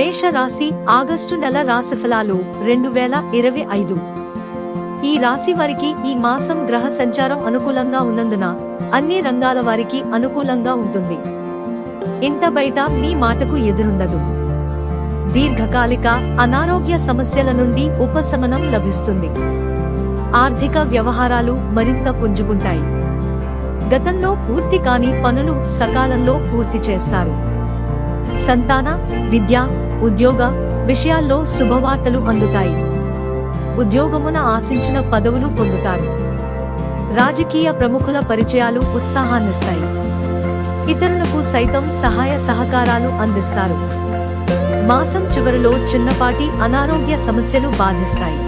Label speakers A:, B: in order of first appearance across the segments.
A: మేష రాశి ఆగస్టు నెల రాశిఫలాలు రెండు వేల ఇరవై ఐదు. ఈ రాశి వారికి ఈ మాసం గ్రహ సంచారం అనుకూలంగా ఉన్నందున అన్ని రంగాల వారికి అనుకూలంగా ఉంటుంది. ఇంట బయట మీ మాటకు ఎదురుండదు. దీర్ఘకాలిక అనారోగ్య సమస్యల నుండి ఉపశమనం లభిస్తుంది. ఆర్థిక వ్యవహారాలు మరింత పుంజుకుంటాయి. గతంలో పూర్తి కాని పనులు సకాలంలో పూర్తి చేస్తారు. సంతాన విద్య ఉద్యోగ విషయాల్లో శుభవార్తలు అందుతాయి. ఉద్యోగమున ఆశించిన పదవులు పొందుతారు. రాజకీయ ప్రముఖుల పరిచయాలు ఉత్సాహాన్నిస్తాయి. ఇతరులకు సైతం సహాయ సహకారాలు అందిస్తారు. మాసం చివరిలో చిన్నపాటి అనారోగ్య సమస్యలు బాధిస్తాయి.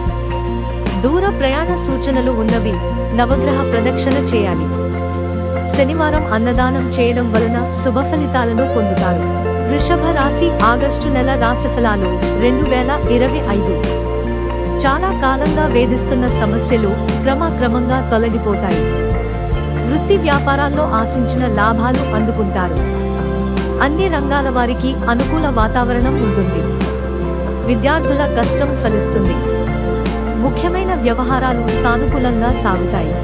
A: దూర ప్రయాణ సూచనలు ఉన్నవి నవగ్రహ ప్రదక్షిణ చేయాలి. శనివారం అన్నదానం చేయడం వలన శుభ ఫలితాలను పొందుతారు. వృషభ రాశి ఆగస్టు నెల రాశిఫలాలు రెండు వేల ఇరవై ఐదు. చాలా కాలంగా వేధిస్తున్న సమస్యలు క్రమక్రమంగా తొలగిపోతాయి. వృత్తి వ్యాపారాల్లో ఆశించిన లాభాలు అందుకుంటారు. అన్ని రంగాల వారికి అనుకూల వాతావరణం ఉంటుంది. విద్యార్థుల కష్టం ఫలిస్తుంది. ముఖ్యమైన వ్యవహారాలు సానుకూలంగా సాగుతాయి.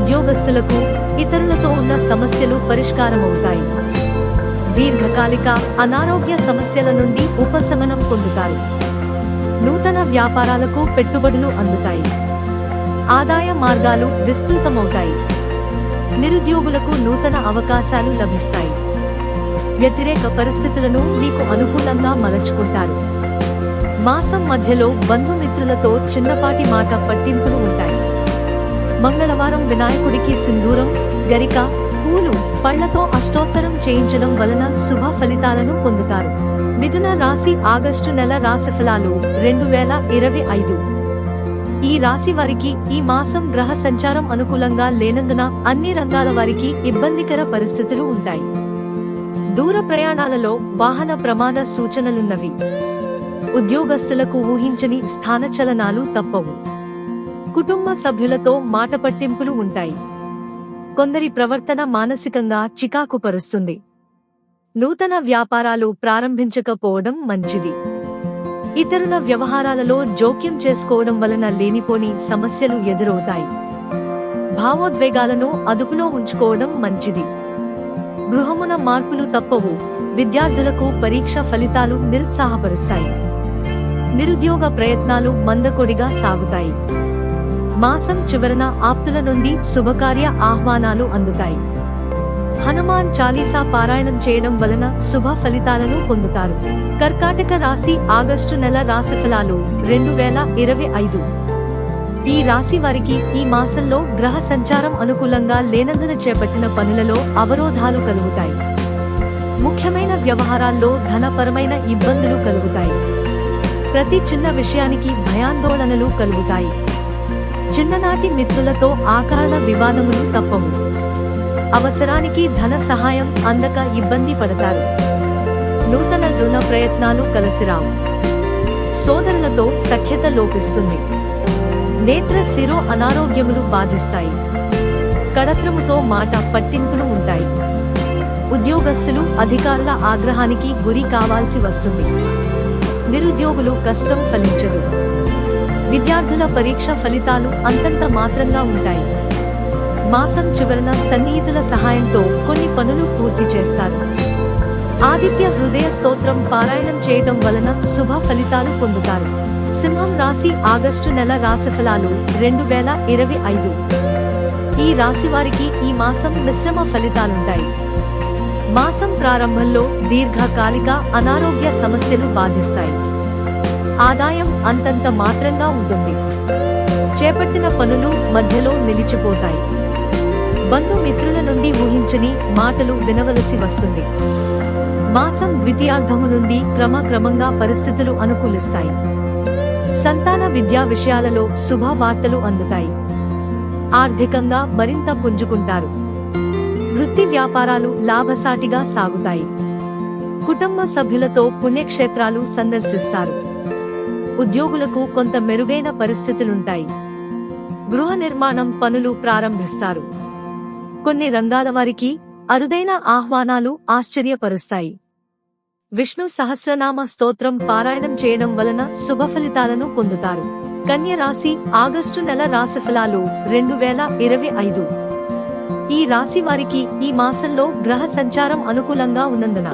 A: ఉద్యోగస్తులకు ఇతరులతో ఉన్న సమస్యలు పరిష్కారమవుతాయి. దీర్ఘకాలిక అనారోగ్య సమస్యల నుండి ఉపశమనం పొందుతారు. నూతన వ్యాపారాలకు పెట్టుబడులు అందుతాయి. ఆదాయ మార్గాలు విస్తృతమవుతాయి. నిరుద్యోగులకు నూతన అవకాశాలు లభిస్తాయి. వ్యతిరేక పరిస్థితులను మీకు అనుకూలంగా మలచుకుంటారు. మాసం మధ్యలో బంధుమిత్రులతో చిన్నపాటి మాట పట్టింపులు ఉంటాయి. మంగళవారం వినాయకుడికి సింధూరం గరిక పూలు పళ్ళతో అష్టోత్తరం చేయించడం వలన శుభ ఫలితాలను పొందుతారు. మిథున రాశి ఆగస్టు నెల రాశిఫలాలు రెండు వేల ఇరవై ఐదు. ఈ రాశి వారికి ఈ మాసం గ్రహ సంచారం అనుకూలంగా లేనందున అన్ని రంగాల వారికి ఇబ్బందికర పరిస్థితులు ఉంటాయి. దూర ప్రయాణాలలో వాహన ప్రమాద సూచనలున్నవి. ఉద్యోగస్తులకు ఊహించని స్థానచలనాలు తప్పవు. కుటుంబ సభ్యులతో మాట పట్టింపులు ఉంటాయి. కొందరి ప్రవర్తన మానసికంగా చికాకు పరుస్తుంది నూతన వ్యాపారాలు ప్రారంభించకపోవడం మంచిది. ఇతరుల వ్యవహారాలలో జోక్యం చేసుకోవడం వలన లేనిపోని సమస్యలు ఎదురవుతాయి. భావోద్వేగాలను అదుపులో ఉంచుకోవడం మంచిది. గృహమున మార్పులు తప్పవు. విద్యార్థులకు పరీక్ష ఫలితాలు నిరుత్సాహపరుస్తాయి. నిరుద్యోగ ప్రయత్నాలు మందకొడిగా సాగుతాయి. మాసం చివరన ఆప్తుల నుండి శుభకార్య ఆహ్వానాలు అందుతాయి. హనుమాన్ చాలీసా పారాయణం చేయడం వలన శుభ ఫలితాలను పొందుతారు. కర్కాటక రాశి ఆగస్టు నెల రాశిఫలాలు రెండు వేల ఇరవై ఐదు. ఈ రాశి వారికి ఈ మాసంలో గ్రహ సంచారం అనుకూలంగా లేనందున చేపట్టిన పనులలో అవరోధాలు కలుగుతాయి. ముఖ్యమైన వ్యవహారాల్లో ధనపరమైన ఇబ్బందులు కలుగుతాయి. ప్రతి చిన్న విషయానికి భయాందోళనలు కలుగుతాయి. చిన్ననాటి మిత్రులతో ఆకారణ వివాదములు తప్పవు. అవసరానికి ధన సహాయం అందక ఇబ్బంది పడతారు. నూతన రుణ ప్రయత్నాలు కలిసిరావు. సోదరులతో సఖ్యత లోపిస్తుంది. నేత్ర శిరో అనారోగ్యములు బాధిస్తాయి. కడత్రముతో మాట పట్టింపులు ఉంటాయి. ఉద్యోగస్తులు అధికారుల ఆగ్రహానికి గురి కావాల్సి వస్తుంది. నిరుద్యోగులు కష్టం ఫలించదు. విద్యార్థుల పరీక్ష ఫలితాలు అంతంత మాత్రంగా ఉంటాయి. మాసం చివరన సన్నిహితుల సహాయంతో కొన్ని పనులు పూర్తి చేస్తారు. ఆదిత్య హృదయ స్తోత్రం పారాయణం చేయడం వలన శుభ ఫలితాలు పొందుతారు. సింహం రాశి ఆగస్టు నెల రాశిఫలాలు రెండు వేల ఇరవై ఐదు. ఈ రాశి వారికి ఈ మాసం మిశ్రమ ఫలితాలుంటాయి. మాసం ప్రారంభంలో దీర్ఘకాలిక అనారోగ్య సమస్యలు బాధిస్తాయి. ఆదాయం అంతంత మాత్రంగా ఉంటుంది. చేపట్టిన పనులు మధ్యలో నిలిచిపోతాయి. బంధుమిత్రుల నుండి ఊహించని మాటలు వినవలసి వస్తుంది. మాసం ద్వితీయార్థము నుండి క్రమక్రమంగా పరిస్థితులు అనుకూలిస్తాయి. సంతాన విద్యా విషయాలలో శుభవార్తలు అందుతాయి. ఆర్థికంగా మరింత పుంజుకుంటారు. వృత్తి వ్యాపారాలు లాభసాటిగా సాగుతాయి. కుటుంబ సభ్యులతో పుణ్యక్షేత్రాలు సందర్శిస్తారు. ఉద్యోగులకు కొంత మెరుగైన పరిస్థితులుంటాయి. గృహ నిర్మాణం పనులు ప్రారంభిస్తారు. కొన్ని రంగాల వారికి అరుదైన ఆహ్వానాలు ఆశ్చర్యపరుస్తాయి. విష్ణు సహస్రనామ స్తోత్రం పారాయణం చేయడం వలన శుభ ఫలితాలను పొందుతారు. కన్య రాశి ఆగస్టు నెల రాశి ఫలాలు రెండు వేల ఇరవై ఐదు. ఈ రాశి వారికి ఈ మాసంలో గ్రహ సంచారం అనుకూలంగా ఉన్నందున.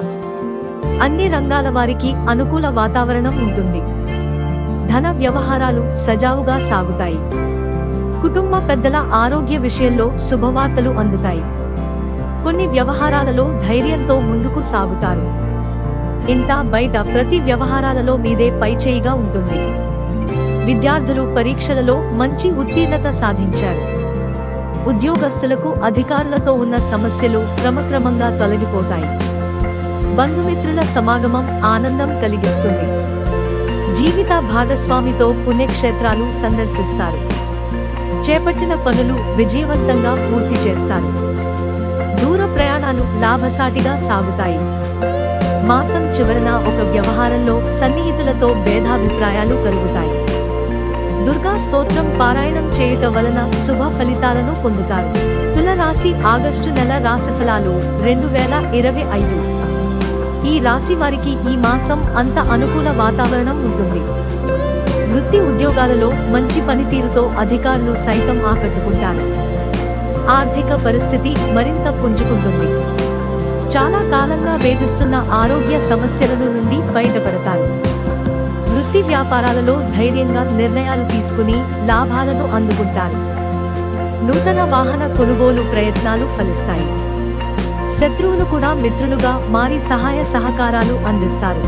A: అన్ని రంగాల వారికి అనుకూల వాతావరణం ఉంటుంది. ధన వ్యవహారాలు సజావుగా సాగుతాయి. కుటుంబ పెద్దల ఆరోగ్య విషయంలో శుభవార్తలు అందుతాయి. కొన్ని వ్యవహారాలలో ధైర్యంతో ముందుకు సాగుతారు. ఇంట బయట ప్రతి వ్యవహారాలలో మీదే పైచేయిగా ఉంటుంది. విద్యార్థులు పరీక్షలలో మంచి ఉత్తీర్ణత సాధించారు. ఉద్యోగస్తులకు అధికారులతో ఉన్న సమస్యలు క్రమక్రమంగా తొలగిపోతాయి. బంధుమిత్రుల సమాగమం ఆనందం కలిగిస్తుంది. జీవిత భాగస్వామితో పుణ్యక్షేత్రాలు సందర్శిస్తారు. చేపట్టిన పనులు విజయవంతంగా పూర్తి చేస్తారు. దూర ప్రయాణాలు లాభసాటిగా సాగుతాయి. మాసం చివరన ఒక వ్యవహారంలో సన్నిహితులతో భేదాభిప్రాయాలు కలుగుతాయి. దుర్గా స్తోత్రం పారాయణం చేయటం వలన శుభ ఫలితాలను పొందుతారు. తులరాశి ఆగస్టు నెల రాశి ఫలాలు రెండు వేల ఇరవై ఐదు. ఈ రాశి వారికి ఈ మాసం అంత అనుకూల వాతావరణం ఉంటుంది. వృత్తి ఉద్యోగాలలో మంచి పనితీరుతో అధికారులు సైతం ఆకట్టుకుంటారు. ఆర్థిక పరిస్థితి మరింత పుంజుకుంటుంది. చాలా కాలంగా వేధిస్తున్న ఆరోగ్య సమస్యలను నుండి బయటపడతారు. వృత్తి వ్యాపారాలలో ధైర్యంగా నిర్ణయాలు తీసుకుని లాభాలను అందుకుంటారు. నూతన వాహన కొనుగోలు ప్రయత్నాలు ఫలిస్తాయి. శత్రువులు కూడా మిత్రులుగా మారి సహాయ సహకారాలు అందిస్తారు.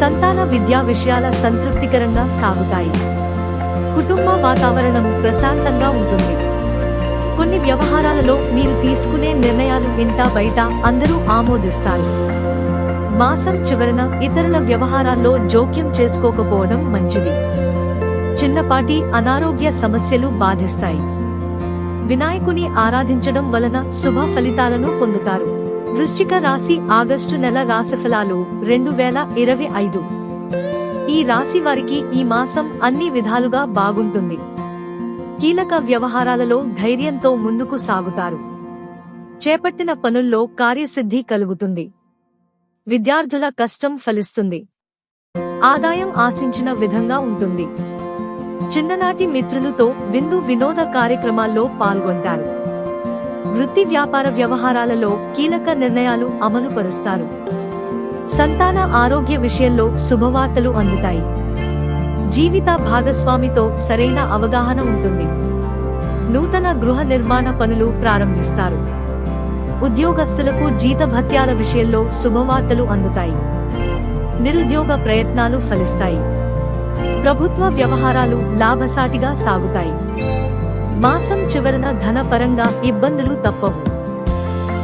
A: సంతాన విద్యా విషయాల సంతృప్తికరంగా సాగుతాయి. కుటుంబ వాతావరణం ప్రశాంతంగా ఉంటుంది. కొన్ని వ్యవహారాలలో మీరు తీసుకునే నిర్ణయాలు ఇంట బయట అందరూ ఆమోదిస్తారు. మాసం చివరన ఇతరుల వ్యవహారాల్లో జోక్యం చేసుకోకపోవడం మంచిది. చిన్నపాటి అనారోగ్య సమస్యలు బాధిస్తాయి. వినాయకుని ఆరాధించడం వలన శుభ ఫలితాలను పొందుతారు. వృశ్చిక రాశి ఆగస్టు నెల రాశిఫలాలు రెండు వేల ఇరవై ఐదు. ఈ రాశి వారికి ఈ మాసం అన్ని విధాలుగా బాగుంటుంది. కీలక వ్యవహారాలలో ధైర్యంతో ముందుకు సాగుతారు. చేపట్టిన పనుల్లో కార్యసిద్ధి కలుగుతుంది. విద్యార్థుల కష్టం ఫలిస్తుంది. ఆదాయం ఆశించిన విధంగా ఉంటుంది. చిన్ననాటి మిత్రులతో విందు వినోద కార్యక్రమాల్లో పాల్గొంటారు. వృత్తి వ్యాపార వ్యవహారాలలో కీలక నిర్ణయాలు అమలు పరుస్తారు సంతాన ఆరోగ్య విషయంలో శుభవార్తలు అందుతాయి. జీవిత భాగస్వామితో సరైన అవగాహన ఉంటుంది. నూతన గృహ నిర్మాణ పనులు ప్రారంభిస్తారు. ఉద్యోగస్తులకు జీతభత్యాల విషయంలో శుభవార్తలు అందుతాయి. నిరుద్యోగ ప్రయత్నాలు ఫలిస్తాయి. ప్రభుత్వ వ్యవహారాలు లాభసాటిగా సాగుతాయి. మాసం చివరన ధనపరంగా ఇబ్బందులు తప్పవు.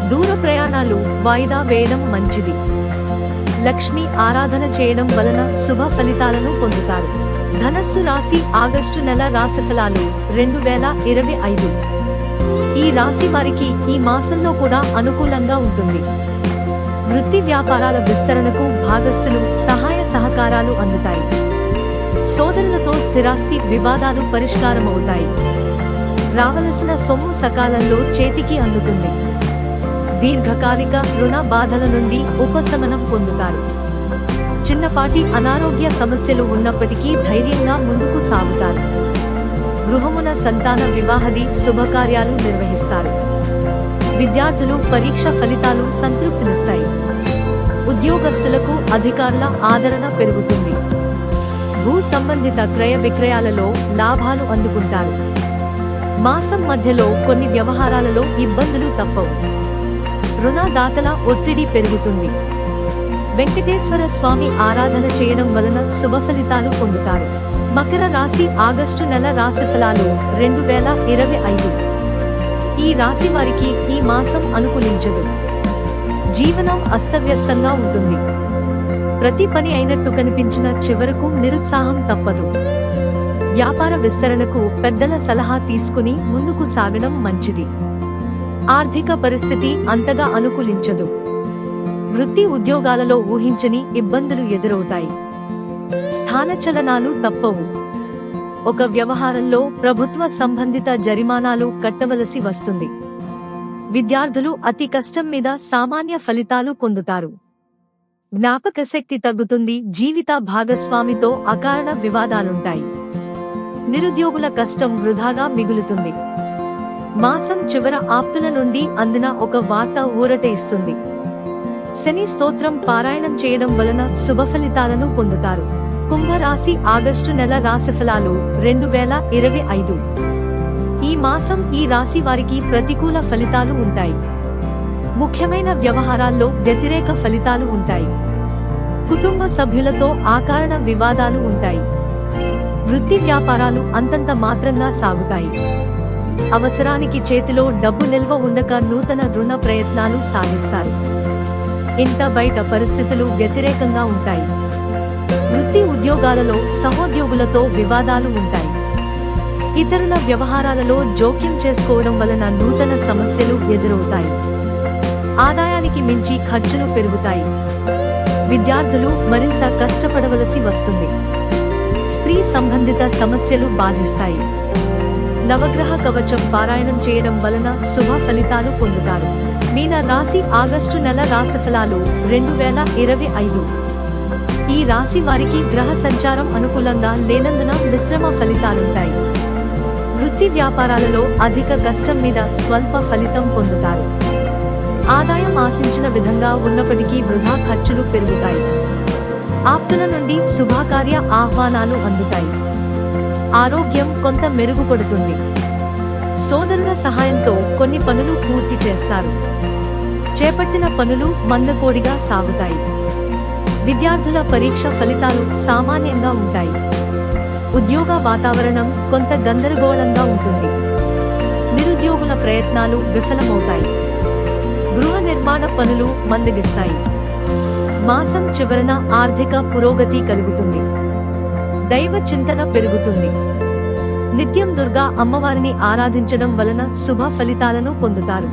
A: దూర ప్రయాణాలు వాయిదా వేయడం మంచిది. లక్ష్మి ఆరాధన చేయడం వలన శుభ ఫలితాలను పొందుతారు. ధనస్సు రాశి ఆగస్టు నెల రాశి ఫలాలు రెండు వేల ఇరవై ఐదు. ఈ రాశి వారికి ఈ మాసంలో కూడా అనుకూలంగా ఉంటుంది. వృత్తి వ్యాపారాల విస్తరణకు భాగస్థులు సహాయ సహకారాలు అందుతాయి. సోదరులతో స్థిరాస్తి వివాదాలు పరిష్కారమవుతాయి. రావలసిన సొమ్ము సకాలంలో చేతికి అందుతుంది. దీర్ఘకాలిక రుణ బాధల నుండి ఉపశమనం పొందుతారు. చిన్నపాటి అనారోగ్య సమస్యలు ఉన్నప్పటికీ ధైర్యంగా ముందుకు సాగుతారు. గృహమున సంతాన వివాహది శుభకార్యాలు నిర్వహిస్తారు. విద్యార్థులు పరీక్ష ఫలితాలు సంతృప్తినిస్తాయి. ఉద్యోగస్తులకు అధికారుల ఆదరణ పెరుగుతుంది. భూ సంబంధిత క్రయ విక్రయాలలో లాభాలు అందుకుంటారు. మాసం మధ్యలో కొన్ని వ్యవహారాలలో ఇబ్బందులు తప్పవు. రుణదాతల ఒత్తిడి పెరుగుతుంది. వెంకటేశ్వర స్వామి ఆరాధన చేయడం వలన శుభ ఫలితాలు పొందుతారు. మకర రాశి ఆగస్టు నెల రాశి ఫలాలు రెండు వేల ఇరవై ఐదు. ఈ రాశి వారికి ఈ మాసం అనుకూలించదు. జీవనం అస్తవ్యస్తంగా ఉంటుంది. ప్రతి పని అయినట్టు కనిపించిన చివరకు నిరుత్సాహం తప్పదు. వ్యాపార విస్తరణకు పెద్దల సలహా తీసుకుని ముందుకు సాగడం మంచిది. ఆర్థిక పరిస్థితి అంతగా అనుకూలించదు. వృత్తి ఉద్యోగాలలో ఊహించని ఇబ్బందులు ఎదురవుతాయి. స్థానచలనాలు తప్పవు. ఒక వ్యవహారంలో ప్రభుత్వ సంబంధిత జరిమానాలు కట్టవలసి వస్తుంది. విద్యార్థులు అతి కష్టం మీద సామాన్య ఫలితాలు పొందుతారు. జ్ఞాపకశక్తి తగ్గుతుంది జీవిత భాగస్వామితో అకారణ వివాదాలుంటాయి. నిరుద్యోగుల కష్టం వృధాగా మిగులుతుంది. మాసం చివర ఆప్తుల నుండి అందిన ఒక వార్త ఊరట ఇస్తుంది. శని స్తోత్రం పారాయణం చేయడం వలన శుభ ఫలితాలను పొందుతారు. కుంభరాశి ఆగస్టు నెల రాశిఫలాలు రెండు వేల ఇరవై ఐదు. ఈ మాసం ఈ రాశి వారికి ప్రతికూల ఫలితాలు ఉంటాయి. ముఖ్యమైన వ్యవహారాల్లో వ్యతిరేక ఫలితాలు ఉంటాయి. కుటుంబ సభ్యులతో ఆకారణ వివాదాలు ఉంటాయి. వృత్తి వ్యాపారాలు అంతంత మాత్రంగా సాగుతాయి. అవసరానికి చేతిలో డబ్బు నిల్వ ఉండక నూతన రుణ ప్రయత్నాలు సాగిస్తారు. ఇంట బయట పరిస్థితులు వ్యతిరేకంగా ఉంటాయి. వృత్తి ఉద్యోగాలలో సహోద్యోగులతో వివాదాలు ఉంటాయి. ఇతరుల వ్యవహారాలలో జోక్యం చేసుకోవడం వలన నూతన సమస్యలు ఎదురవుతాయి. ఆదాయానికి మించి ఖర్చులు పెరుగుతాయి. విద్యార్థులు మరింత కష్టపడవలసి వస్తుంది. స్త్రీ సంబంధిత సమస్యలు బాధిస్తాయి. నవగ్రహ కవచం పారాయణం చేయడం వలన శుభ ఫలితాలు పొందుతారు. మీన రాశి ఆగస్టు నెల రాశిఫలాలు రెండు వేల ఇరవై ఐదు. ఈ రాశి వారికి గ్రహ సంచారం అనుకూలంగా లేనందున మిశ్రమ ఫలితాలుంటాయి. వృత్తి వ్యాపారాలలో అధిక కష్టం మీద స్వల్ప ఫలితం పొందుతారు. ఆదాయం ఆశించిన విధంగా ఉన్నప్పటికీ వృధా ఖర్చులు పెరుగుతాయి. ఆప్తుల నుండి శుభాకార్య ఆహ్వానాలు అందుతాయి. ఆరోగ్యం కొంత మెరుగుపడుతుంది. సోదరుల సహాయంతో కొన్ని పనులు పూర్తి చేస్తారు. చేపట్టిన పనులు మందకోడిగా సాగుతాయి. విద్యార్థుల పరీక్ష ఫలితాలు సామాన్యంగా ఉంటాయి. ఉద్యోగ వాతావరణం కొంత గందరగోళంగా ఉంటుంది. నిరుద్యోగుల ప్రయత్నాలు విఫలమవుతాయి. గృహ నిర్మాణ పనులు మందగిస్తాయి. మాసం చివరన ఆర్థిక పురోగతి కలుగుతుంది. దైవ చింతన పెరుగుతుంది. నిత్యం దుర్గా అమ్మవారిని ఆరాధించడం వలన శుభ ఫలితాలను పొందుతారు.